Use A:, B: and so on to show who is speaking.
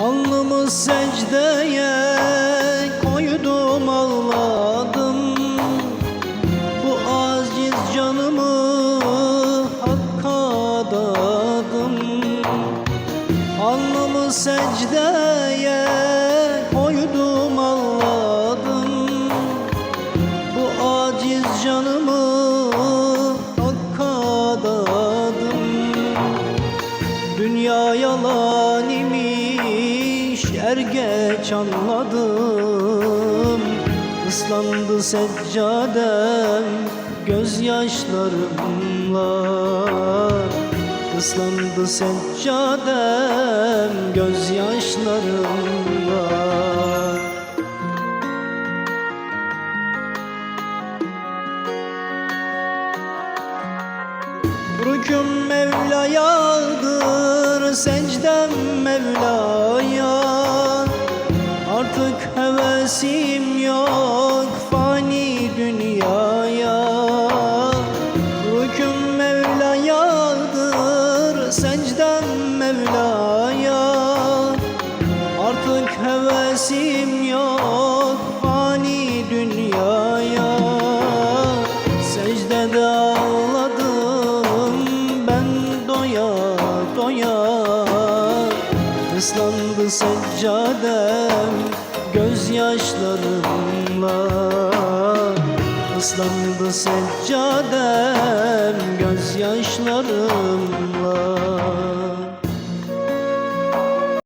A: Alnımı secdeye koydum ağladım. Bu aciz canımı Hakk'a adadım Alnımı secdeye koydum ağladım. Bu aciz canımı Dünya yalan imiş er geç anladım. Islandı seccadem gözyaşlarımla. Islandı seccadem gözyaşlarımla. Rüküm Mevla'yadır, secdem Mevla'ya. Artık hevesim yok fani dünyaya. Rüküm Mevla'yadır, secdem Mevla'ya. Artık hevesim Islandı seccadem gözyaşlarımla. Islandı seccadem gözyaşlarımla